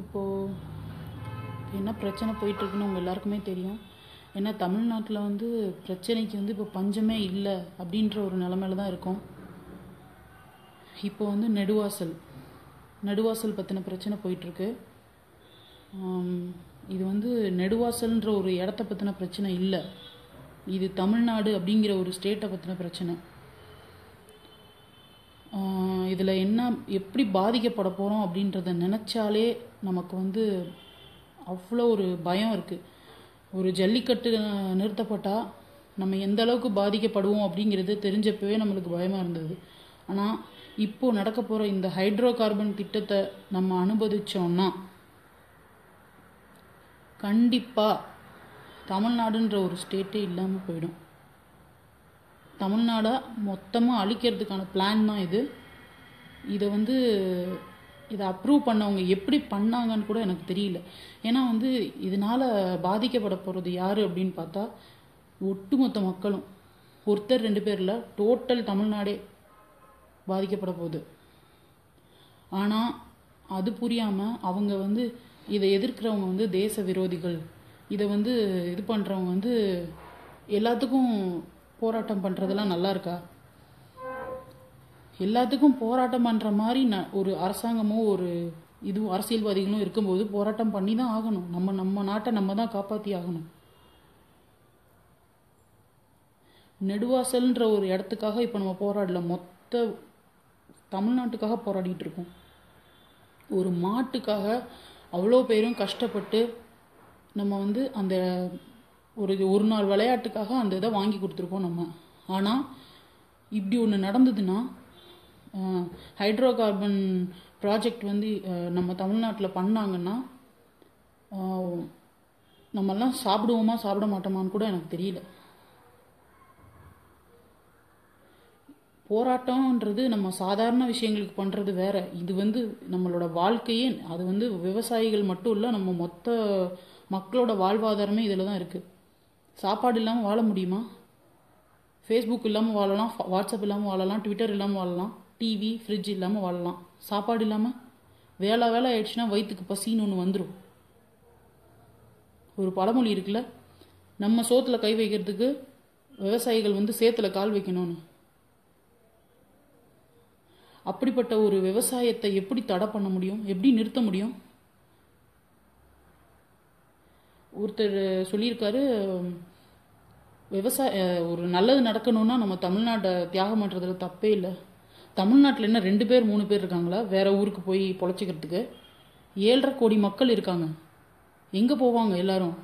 இப்போது என்ன பிரச்சனை போயிட்டுருக்குன்னு உங்கள் எல்லாருக்குமே தெரியும். ஏன்னா தமிழ்நாட்டில் வந்து பிரச்சனைக்கு வந்து இப்போ பஞ்சமே இல்லை அப்படின்ற ஒரு நிலமையில தான் இருக்கும். இப்போ வந்து நெடுவாசல் நெடுவாசல் பற்றின பிரச்சனை போயிட்டுருக்கு. இது வந்து நெடுவாசல்ன்ற ஒரு இடத்த பற்றின பிரச்சனை இல்லை. இது தமிழ்நாடு அப்படிங்கிற ஒரு ஸ்டேட்டை பற்றின பிரச்சனை. இதில் என்ன எப்படி பாதிக்கப்பட போகிறோம் அப்படின்றத நினச்சாலே நமக்கு வந்து அவ்வளோ ஒரு பயம் இருக்குது ஒரு ஜல்லிக்கட்டு நிறுத்தப்பட்டால் நம்ம எந்த அளவுக்கு பாதிக்கப்படுவோம் அப்படிங்கிறது தெரிஞ்சப்பவே நம்மளுக்கு பயமாக இருந்தது. ஆனால் இப்போது நடக்க போகிற இந்த ஹைட்ரோ கார்பன் திட்டத்தை நம்ம அனுபவித்தோன்னா கண்டிப்பாக தமிழ்நாடுன்ற ஒரு ஸ்டேட்டே இல்லாமல் போயிடும். தமிழ்நாடை மொத்தமாக அழிக்கிறதுக்கான பிளான் தான் இது. இதை வந்து இதை அப்ரூவ் பண்ணவங்க எப்படி பண்ணாங்கன்னு கூட எனக்கு தெரியல. ஏன்னா வந்து இதனால் பாதிக்கப்பட போகிறது யார் அப்படின்னு பார்த்தா ஒட்டுமொத்த மக்களும். ஒருத்தர் ரெண்டு பேரில் டோட்டல் தமிழ்நாடே பாதிக்கப்பட போகுது. ஆனால் அது புரியாமல் அவங்க வந்து இதை எதிர்க்கிறவங்க வந்து தேச விரோதிகள். இதை வந்து இது பண்ணுறவங்க வந்து எல்லாத்துக்கும் போராட்டம் பண்ணுறதெல்லாம் நல்லா இருக்கா எல்லாத்துக்கும் போராட்டம் பண்ணுற மாதிரி ந ஒரு அரசாங்கமோ ஒரு இது அரசியல்வாதிகளும் இருக்கும்போது போராட்டம் பண்ணி தான் ஆகணும். நம்ம நம்ம நாட்டை நம்ம தான் காப்பாற்றி ஆகணும். நெடுவாசல்ன்ற ஒரு இடத்துக்காக இப்போ நம்ம போராடல. மொத்த தமிழ்நாட்டுக்காக போராடிட்டு இருக்கோம். ஒரு மாட்டுக்காக அவ்வளோ பேரும் கஷ்டப்பட்டு நம்ம வந்து அந்த ஒரு ஒரு நாள் விளையாட்டுக்காக அந்த இதை வாங்கி கொடுத்துருக்கோம் நம்ம. ஆனால் இப்படி ஒன்று நடந்ததுன்னா ஹைட்ரோ கார்பன் ப்ராஜெக்ட் வந்து நம்ம தமிழ்நாட்டில் பண்ணாங்கன்னா நம்மெல்லாம் சாப்பிடுவோமா சாப்பிட மாட்டோமான்னு கூட எனக்கு தெரியல. போராட்டம்ன்றது நம்ம சாதாரண விஷயங்களுக்கு பண்ணுறது வேற. இது வந்து நம்மளோட வாழ்க்கையே அது வந்து விவசாயிகள் மட்டும் இல்லை நம்ம மொத்த மக்களோட வாழ்வாதாரமே இதில் தான் இருக்குது சாப்பாடு இல்லாமல் வாழ முடியுமா? ஃபேஸ்புக் இல்லாமல் வாழலாம் வாட்ஸ்அப் இல்லாமல் வாழலாம் ட்விட்டர் இல்லாமல் வாழலாம் டிவி ஃப்ரிட்ஜ் இல்லாமல் வாழலாம். சாப்பாடு இல்லாமல் வேலை வேலை ஆயிடுச்சுன்னா வயிற்றுக்கு பசின்னு ஒன்று வந்துடும் ஒரு பழமொழி இருக்குல்ல நம்ம சோத்தில் கை வைக்கிறதுக்கு விவசாயிகள் வந்து சேத்துல கால் வைக்கணும்னு. அப்படிப்பட்ட ஒரு விவசாயத்தை எப்படி தடை பண்ண முடியும்? எப்படி நிறுத்த முடியும்? ஒருத்தர் சொல்லியிருக்காரு விவசாய ஒரு நல்லது நடக்கணும்னா நம்ம தமிழ்நாட்டை தியாகம் பண்ணுறதுல தப்பே இல்லை. தமிழ்நாட்டில் என்ன ரெண்டு பேர் மூணு பேர் இருக்காங்களா? வேற ஊருக்கு போய் பொழைச்சிக்கிறதுக்கு. ஏழரை கோடி மக்கள் இருக்காங்க. எங்கே போவாங்க எல்லாரும்?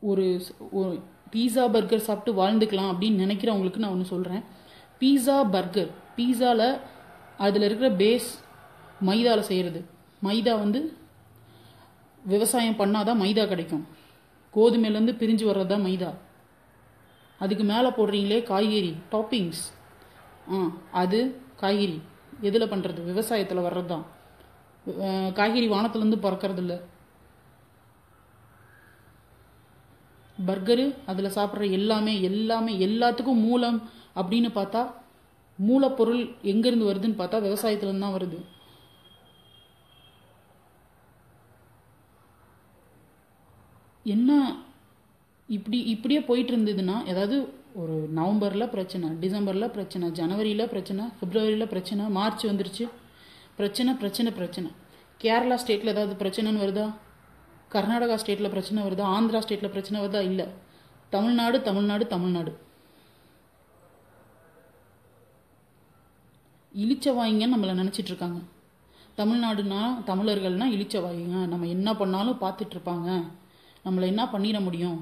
ஒரு ஒரு பீஸா பர்கர் சாப்பிட்டு வாழ்ந்துக்கலாம் அப்படின்னு நினைக்கிறவங்களுக்கு நான் ஒன்று சொல்கிறேன் பீஸா பர்கர் பீஸாவில் அதில் இருக்கிற பேஸ் மைதாவில் செய்கிறது மைதா வந்து விவசாயம் பண்ணாதான் மைதா கிடைக்கும். கோதுமையிலேருந்து பிரிஞ்சு வர்றது தான் மைதா. அதுக்கு மேலே போடுறீங்களே காய்கறி டாப்பிங்ஸ் ஆ அது காய்கறி. எதில் பண்ணுறது விவசாயத்தில் வர்றது தான் காய்கறி வானத்துலேருந்து பறக்கிறது இல்லை பர்கரு அதில் சாப்பிட்ற எல்லாமே எல்லாமே எல்லாத்துக்கும் மூலம் அப்படின்னு பார்த்தா மூலப்பொருள் எங்கேருந்து வருதுன்னு பார்த்தா விவசாயத்துலேருந்து தான் வருது. என்ன இப்படி இப்படியே போயிட்டு இருந்ததுன்னா ஏதாவது ஒரு நவம்பரில் பிரச்சனை டிசம்பரில் பிரச்சனை ஜனவரியில் பிரச்சனை பிப்ரவரியில் பிரச்சனை மார்ச் வந்துருச்சு. பிரச்சனை பிரச்சனை பிரச்சனை. கேரளா ஸ்டேட்டில் ஏதாவது பிரச்சனைன்னு வருதா? கர்நாடகா ஸ்டேட்டில் பிரச்சனை வருதா? ஆந்திரா ஸ்டேட்டில் பிரச்சனை வருதா? இல்லை. தமிழ்நாடு தமிழ்நாடு தமிழ்நாடு. இழிச்சவாயிங்கன்னு நம்மளை நினச்சிட்டு இருக்காங்க தமிழ்நாடுனா தமிழர்கள்னால் இழிச்சவாயிங்க. நம்ம என்ன பண்ணாலும் பார்த்துட்ருப்பாங்க நம்மளை என்ன பண்ணிட முடியும்?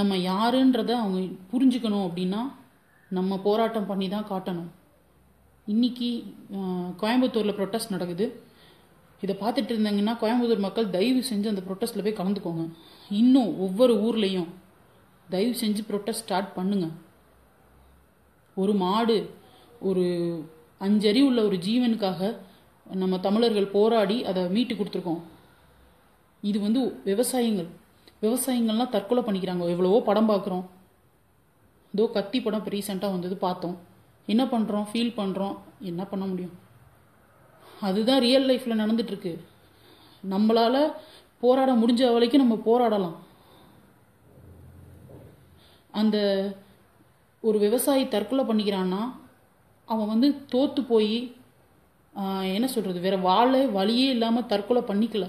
நம்ம யாருன்றத அவங்க புரிஞ்சுக்கணும் அப்படின்னா நம்ம போராட்டம் பண்ணி தான் காட்டணும். இன்னைக்கு கோயம்புத்தூரில் ப்ரொட்டஸ்ட் நடக்குது. இதை பார்த்துட்டு இருந்தாங்கன்னா கோயம்புத்தூர் மக்கள் தயவு செஞ்சு அந்த ப்ரொட்டஸ்ட்டில் போய் கலந்துக்கோங்க. இன்னும் ஒவ்வொரு ஊர்லேயும் தயவு செஞ்சு ப்ரொட்டஸ்ட் ஸ்டார்ட் பண்ணுங்க. ஒரு மாடு ஒரு அஞ்சறி உள்ள ஒரு ஜீவனுக்காக நம்ம தமிழர்கள் போராடி அதை மீட்டு கொடுத்துருக்கோம். இது வந்து விவசாயிகள் விவசாயிங்கள்லாம் தற்கொலை பண்ணிக்கிறாங்க. எவ்வளவோ படம் பார்க்குறோம். இதோ கத்தி படம் இப்போ ரீசெண்டாக வந்தது பார்த்தோம். என்ன பண்ணுறோம் ஃபீல் பண்ணுறோம் என்ன பண்ண முடியும்? அதுதான் ரியல் லைஃப்பில் நடந்துட்டுருக்கு. நம்மளால் போராட முடிஞ்ச வரைக்கும் நம்ம போராடலாம். அந்த ஒரு விவசாயி தற்கொலை பண்ணிக்கிறான்னா அவன் வந்து தோற்று போய் என்ன சொல்கிறது வேறு வாழை வழியே இல்லாமல் தற்கொலை பண்ணிக்கல.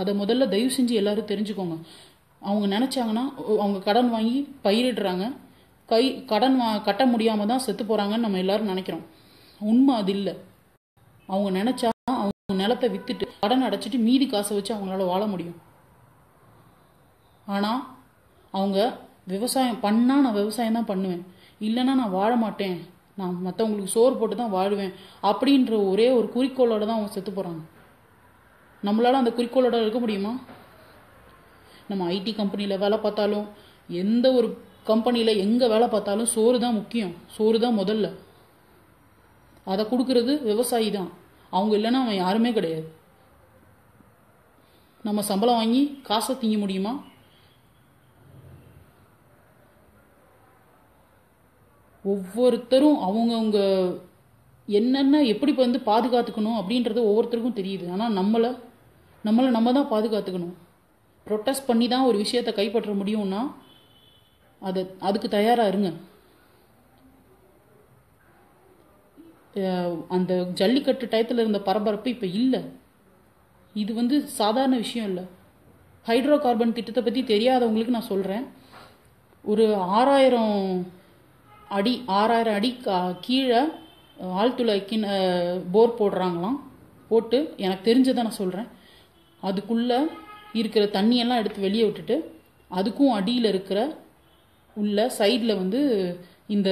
அதை முதல்ல தயவு செஞ்சு எல்லாரும் தெரிஞ்சுக்கோங்க. அவங்க நினச்சாங்கன்னா அவங்க கடன் வாங்கி பயிரிடுறாங்க. கை கடன் வா கட்ட முடியாமல் தான் செத்து போகிறாங்கன்னு நம்ம எல்லாரும் நினைக்கிறோம். உண்மை அது இல்லை. அவங்க நினச்சா அவங்க நிலத்தை விற்றுட்டு கடன் அடைச்சிட்டு மீதி காசை வச்சு அவங்களால வாழ முடியும். ஆனால் அவங்க விவசாயம் பண்ணால் நான் விவசாயம் தான் பண்ணுவேன். இல்லைன்னா நான் வாழ மாட்டேன். நான் மற்றவங்களுக்கு சோறு போட்டு தான் வாழுவேன். அப்படின்ற ஒரே ஒரு குறிக்கோளோட தான் அவங்க செத்து போகிறாங்க நம்மளால் அந்த குறிக்கோளோட இருக்க முடியுமா? நம்ம ஐடி கம்பெனியில் வேலை பார்த்தாலும் எந்த ஒரு கம்பெனியில் எங்கே வேலை பார்த்தாலும் சோறு தான் முக்கியம். சோறு தான் முதல்ல. அதை கொடுக்கறது விவசாயி தான். அவங்க இல்லைன்னா அவன் யாருமே கிடையாது. நம்ம சம்பளம் வாங்கி காசை திங்க முடியுமா? ஒவ்வொருத்தரும் அவங்கவுங்க என்னென்ன எப்படி வந்து பாதுகாத்துக்கணும் அப்படின்றது ஒவ்வொருத்தருக்கும் தெரியுது. ஆனால் நம்மளை நம்மளை நம்ம தான் பாதுகாத்துக்கணும். ப்ரொட்டஸ்ட் பண்ணி தான் ஒரு விஷயத்தை கைப்பற்ற முடியும்னா அதை அதுக்கு தயாராக இருங்க. அந்த ஜல்லிக்கட்டு டயத்தில் இருந்த பரபரப்பு இப்போ இல்லை. இது வந்து சாதாரண விஷயம் இல்லை. ஹைட்ரோ கார்பன் திட்டத்தை பற்றி தெரியாதவங்களுக்கு நான் சொல்கிறேன் ஒரு ஆறாயிரம் அடி ஆறாயிரம் அடி கீழே ஆழ்துளை கிண போர் போடுறாங்களாம். போட்டு எனக்கு தெரிஞ்சதை நான் சொல்கிறேன் அதுக்குள்ளே இருக்கிற தண்ணியெல்லாம் எடுத்து வெளியே விட்டுட்டு அதுக்கும் அடியில் இருக்கிற உள்ள சைடில் வந்து இந்த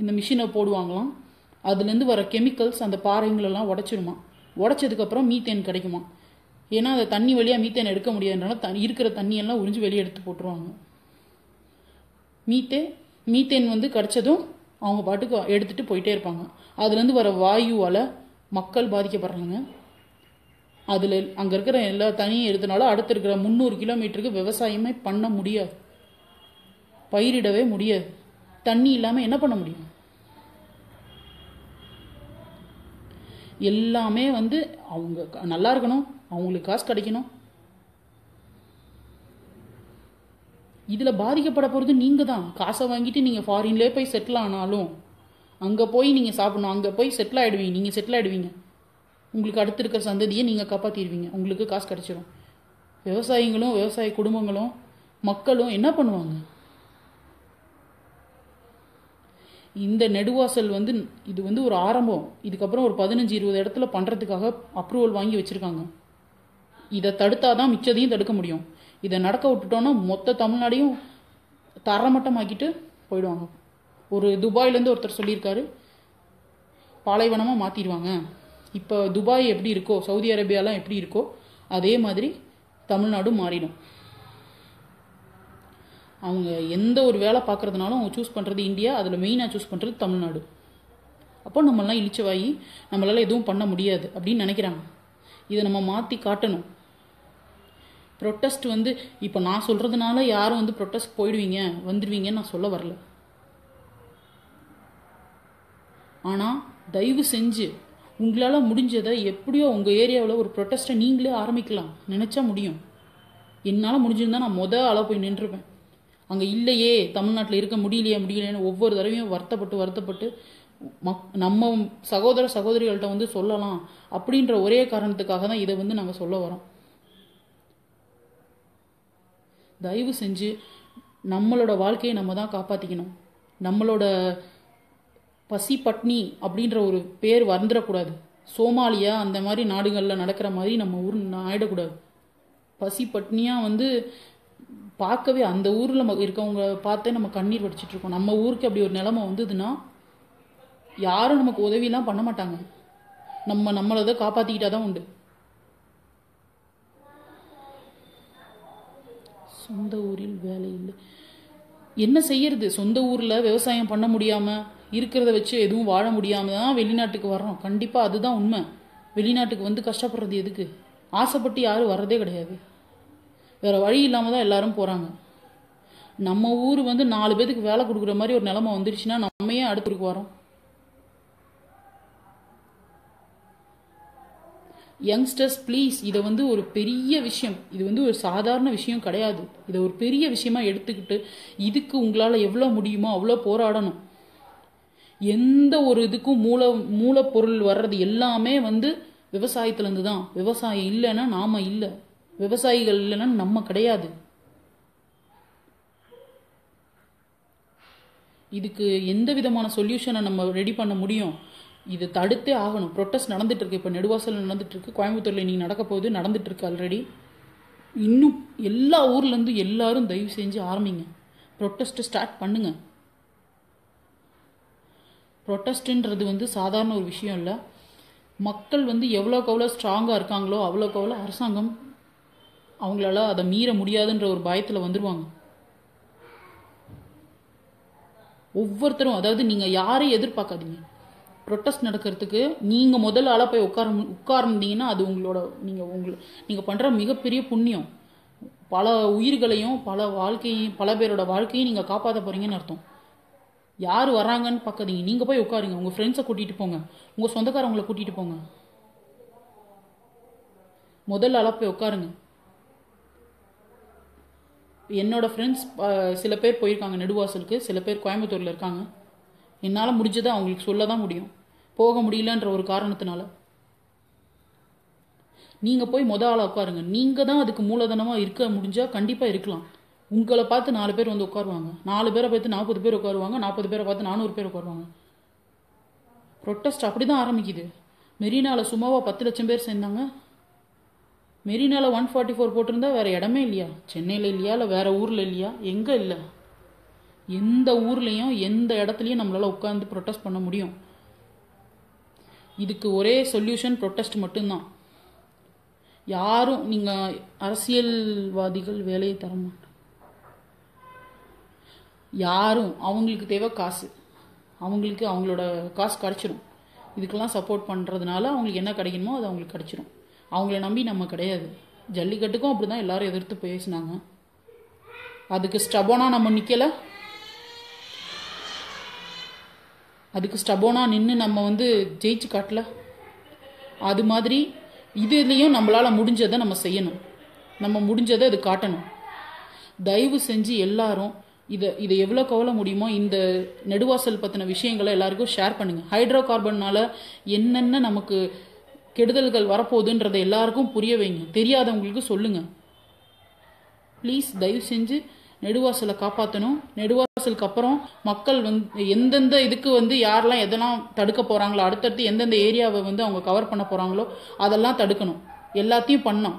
இந்த மிஷினை போடுவாங்களாம். அதுலேருந்து வர கெமிக்கல்ஸ் அந்த பாறைங்களெல்லாம் உடச்சிடுமா உடச்சதுக்கப்புறம் மீத்தேன் கிடைக்குமா? ஏன்னா அந்த தண்ணி வழியாக மீத்தேன் எடுக்க முடியாதுனால த இருக்கிற தண்ணியெல்லாம் உறிஞ்சு வெளியே எடுத்து போட்டுருவாங்க. மீத்தே மீத்தேன் வந்து கிடச்சதும் அவங்க பாட்டுக்கு எடுத்துகிட்டு போயிட்டே இருப்பாங்க. அதுலேருந்து வர வாயுவால் மக்கள் பாதிக்கப்படுறாங்க. அதில் அங்கே இருக்கிற எல்லா தனியும் எடுத்தனால அடுத்து இருக்கிற முந்நூறு கிலோமீட்டருக்கு விவசாயமே பண்ண முடியாது. பயிரிடவே முடியாது. தண்ணி இல்லாமல் என்ன பண்ண முடியும்? எல்லாமே வந்து அவங்க நல்லா இருக்கணும். அவங்களுக்கு காசு கிடைக்கணும். இதில் பாதிக்கப்பட போகிறது நீங்கள் தான் காசை வாங்கிட்டு நீங்கள் ஃபாரின்லேயே போய் செட்டில் ஆனாலும் அங்கே போய் நீங்கள் சாப்பிடணும். அங்கே போய் செட்டில் ஆகிடுவீங்க நீங்கள் செட்டில் ஆகிடுவீங்க உங்களுக்கு அடுத்து இருக்கிற சந்ததியை நீங்கள் காப்பாற்றிடுவீங்க உங்களுக்கு காசு கிடச்சிரும். விவசாயிங்களும் விவசாய குடும்பங்களும் மக்களும் என்ன பண்ணுவாங்க? இந்த நெடுவாசல் வந்து இது வந்து ஒரு ஆரம்பம். இதுக்கப்புறம் ஒரு பதினஞ்சு இருபது இடத்துல பண்ணுறதுக்காக அப்ரூவல் வாங்கி வச்சுருக்காங்க. இதை தடுத்தாதான் மிச்சதையும் தடுக்க முடியும். இதை நடக்க விட்டுட்டோன்னா மொத்த தமிழ்நாடையும் தரமட்டமாக்கிட்டு போயிடுவாங்க. ஒரு துபாயிலேருந்து ஒருத்தர் சொல்லியிருக்காரு பாலைவனமாக மாற்றிடுவாங்க இப்போ துபாய் எப்படி இருக்கோ சவுதி அரேபியாலாம் எப்படி இருக்கோ அதே மாதிரி தமிழ்நாடும் மாறிடும். அவங்க எந்த ஒரு வேலை பார்க்குறதுனாலும் அவங்க சூஸ் பண்ணுறது இந்தியா அதில் மெயினாக சூஸ் பண்ணுறது தமிழ்நாடு. அப்போ நம்மளாம் இழிச்சவாயி நம்மளால் எதுவும் பண்ண முடியாது அப்படின்னு நினைக்கிறாங்க. இதை நம்ம மாற்றி காட்டணும். ப்ரொட்டஸ்ட் வந்து இப்போ நான் சொல்கிறதுனால யாரும் வந்து ப்ரொட்டஸ்ட் போயிடுவீங்க வந்துடுவீங்கன்னு நான் சொல்ல வரல. ஆனால் தயவு செஞ்சு உங்களால் முடிஞ்சதை எப்படியோ உங்கள் ஏரியாவில் ஒரு ப்ரொட்டஸ்ட்டை நீங்களே ஆரம்பிக்கலாம். நினச்சா முடியும். என்னால் முடிஞ்சிருந்தா நான் மொதல் அளவு போய் நின்றுருப்பேன் அங்கே இல்லையே தமிழ்நாட்டில் இருக்க முடியலையே முடியலையேன்னு ஒவ்வொரு தடவையும் வருத்தப்பட்டு வருத்தப்பட்டு மக் நம்ம சகோதர சகோதரிகள்கிட்ட வந்து சொல்லலாம் அப்படின்ற ஒரே காரணத்துக்காக தான் இதை வந்து நாங்கள் சொல்ல வரோம். தயவு செஞ்சு நம்மளோட வாழ்க்கையை நம்ம தான் காப்பாற்றிக்கணும் நம்மளோட பசி பட்னி அப்படின்ற ஒரு பேர் வந்துடக்கூடாது. சோமாலியா அந்த மாதிரி நாடுகளில் நடக்கிற மாதிரி நம்ம ஊர் ஆயிடக்கூடாது பசி பட்னியாக வந்து பார்க்கவே அந்த ஊரில் இருக்கவங்க பார்த்தே நம்ம கண்ணீர் வடிச்சிட்டு இருக்கோம். நம்ம ஊருக்கு அப்படி ஒரு நிலமை வந்ததுன்னா யாரும் நமக்கு உதவிலாம் பண்ண மாட்டாங்க. நம்ம நம்மளை தான் காப்பாற்றிக்கிட்டா தான் உண்டு. சொந்த ஊரில் வேலை இல்லை. என்ன செய்யறது? சொந்த ஊரில் விவசாயம் பண்ண முடியாமல் இருக்கிறத வச்சு எதுவும் வாழ முடியாமல் தான் வெளிநாட்டுக்கு வர்றோம். கண்டிப்பாக அதுதான் உண்மை. வெளிநாட்டுக்கு வந்து கஷ்டப்படுறது எதுக்கு? ஆசைப்பட்டு யாரும் வர்றதே கிடையாது. வேற வழி இல்லாமல் தான் எல்லாரும் போகிறாங்க நம்ம ஊர் வந்து நாலு பேத்துக்கு வேலை கொடுக்குற மாதிரி ஒரு நிலமை வந்துருச்சுன்னா நம்ம ஏன் அடுத்துருக்கு வரோம் யங்ஸ்டர்ஸ் ப்ளீஸ் இதை வந்து ஒரு பெரிய விஷயம். இது வந்து ஒரு சாதாரண விஷயம் கிடையாது. இதை ஒரு பெரிய விஷயமா எடுத்துக்கிட்டு இதுக்கு உங்களால் எவ்வளோ முடியுமோ அவ்வளோ போராடணும். எந்த ஒரு இதுக்கும் மூல மூலப்பொருள் வர்றது எல்லாமே வந்து விவசாயத்துலேருந்து தான் விவசாயம் இல்லைன்னா நாம் இல்லை. விவசாயிகள் இல்லைன்னா நம்ம கிடையாது. இதுக்கு எந்த விதமான சொல்யூஷனை நம்ம ரெடி பண்ண முடியும்? இது தடுத்தே ஆகணும். ப்ரொட்டஸ்ட் நடந்துட்டு இருக்கு. இப்போ நெடுவாசல் நடந்துட்டு இருக்கு. கோயம்புத்தூர்ல இன்னைக்கு நடக்க போகுது. நடந்துட்டு இருக்கு ஆல்ரெடி இன்னும் எல்லா ஊர்லேருந்து எல்லாரும் தயவு செஞ்சு ஆரம்பிங்க ப்ரொட்டஸ்ட்டை ஸ்டார்ட் பண்ணுங்கள் ப்ரொட்டஸ்ட்டுன்றது வந்து சாதாரண ஒரு விஷயம் இல்லை. மக்கள் வந்து எவ்வளோக்கு எவ்வளோ ஸ்ட்ராங்காக இருக்காங்களோ அவ்வளோக்கு அவ்வளோ அரசாங்கம் அவங்களால அதை மீற முடியாதுன்ற ஒரு பயத்தில் வந்துடுவாங்க ஒவ்வொருத்தரும் அதாவது நீங்கள் யாரையும் எதிர்பார்க்காதீங்க. ப்ரொட்டஸ்ட் நடக்கிறதுக்கு நீங்கள் முதல் ஆளாக போய் உட்கார உட்கார்ந்தீங்கன்னா அது உங்களோட நீங்கள் உங்களை நீங்கள் பண்ணுற மிகப்பெரிய புண்ணியம். பல உயிர்களையும் பல வாழ்க்கையும் பல பேரோட வாழ்க்கையும் நீங்கள் காப்பாற்ற போகிறீங்கன்னு அர்த்தம். யார் வராங்கன்னு பார்க்காதீங்க. நீங்கள் போய் உட்காருங்க. உங்கள் ஃப்ரெண்ட்ஸை கூட்டிகிட்டு போங்க. உங்கள் சொந்தக்காரவங்களை கூட்டிகிட்டு போங்க. முதல் ஆளாக போய் உட்காருங்க. என்னோட ஃப்ரெண்ட்ஸ் சில பேர் போயிருக்காங்க. நெடுவாசலுக்கு. சில பேர் கோயம்புத்தூரில் இருக்காங்க. என்னால் முடிஞ்சதை அவங்களுக்கு சொல்ல தான் முடியும். போக முடியலன்ற ஒரு காரணத்தினால. நீங்கள் போய் மொதல் ஆளாக உட்காருங்க. நீங்கள் தான் அதுக்கு மூலதனமாக இருக்க முடிஞ்சால் கண்டிப்பாக இருக்கலாம். உங்களை பார்த்து நாலு பேர் வந்து உட்காருவாங்க. நாலு பேரை பார்த்து நாற்பது பேர் உட்காருவாங்க. நாற்பது பேரை பார்த்து நானூறு பேர் உட்காருவாங்க. ப்ரொட்டஸ்ட் அப்படி தான் ஆரம்பிக்குது. மெரினாவில் சும்மாவாக பத்து லட்சம் பேர் சேர்ந்தாங்க. மெரினாவில் ஒன் ஃபார்ட்டி ஃபோர் போட்டிருந்தா வேற இடமே இல்லையா? சென்னையில் இல்லையா? இல்லை வேறு ஊரில் இல்லையா? எங்கே இல்லை? எந்த ஊர்லேயும் எந்த இடத்துலையும் நம்மளால் உட்காந்து ப்ரொட்டஸ்ட் பண்ண முடியும். இதுக்கு ஒரே சொல்யூஷன் ப்ரொட்டஸ்ட் மட்டும்தான். யாரும் நீங்கள் அரசியல்வாதிகள் வேலையை தர மாட்டாங்க யாரும் அவங்களுக்கு தேவை காசு. அவங்களுக்கு அவங்களோட காசு கிடச்சிரும். இதுக்கெல்லாம் சப்போர்ட் பண்ணுறதுனால அவங்களுக்கு என்ன கிடைக்கணுமோ அது அவங்களுக்கு கிடச்சிரும். அவங்கள நம்பி நம்ம கிடையாது. ஜல்லிக்கட்டுக்கும் அப்படி தான் எல்லாரும் எதிர்த்து பேசினாங்க. அதுக்கு ஸ்டபோனா நம்ம நிற்கலை அதுக்கு ஸ்டபோனாக நின்று நம்ம வந்து ஜெயிச்சு காட்டல. அது மாதிரி இதுலேயும் நம்மளால் முடிஞ்சதை நம்ம செய்யணும். நம்ம முடிஞ்சதை அது காட்டணும். தயவு செஞ்சு எல்லாரும் இதை இதை எவ்வளோ கவலை முடியுமோ இந்த நெடுவாசல் பற்றின விஷயங்களை எல்லாருக்கும் ஷேர் பண்ணுங்கள் ஹைட்ரோ கார்பன்னால என்னென்ன நமக்கு கெடுதல்கள் வரப்போகுதுன்றதை எல்லாருக்கும் புரிய வைங்க. தெரியாதவங்களுக்கு சொல்லுங்கள் ப்ளீஸ் தயவு செஞ்சு நெடுவாசலை காப்பாற்றணும் நெடுவாசலுக்கு அப்புறம் மக்கள் வந்து எந்தெந்த இதுக்கு வந்து யாரெல்லாம் எதெல்லாம் தடுக்க போகிறாங்களோ அடுத்தடுத்து எந்தெந்த ஏரியாவை வந்து அவங்க கவர் பண்ண போகிறாங்களோ அதெல்லாம் தடுக்கணும். எல்லாத்தையும் பண்ணோம்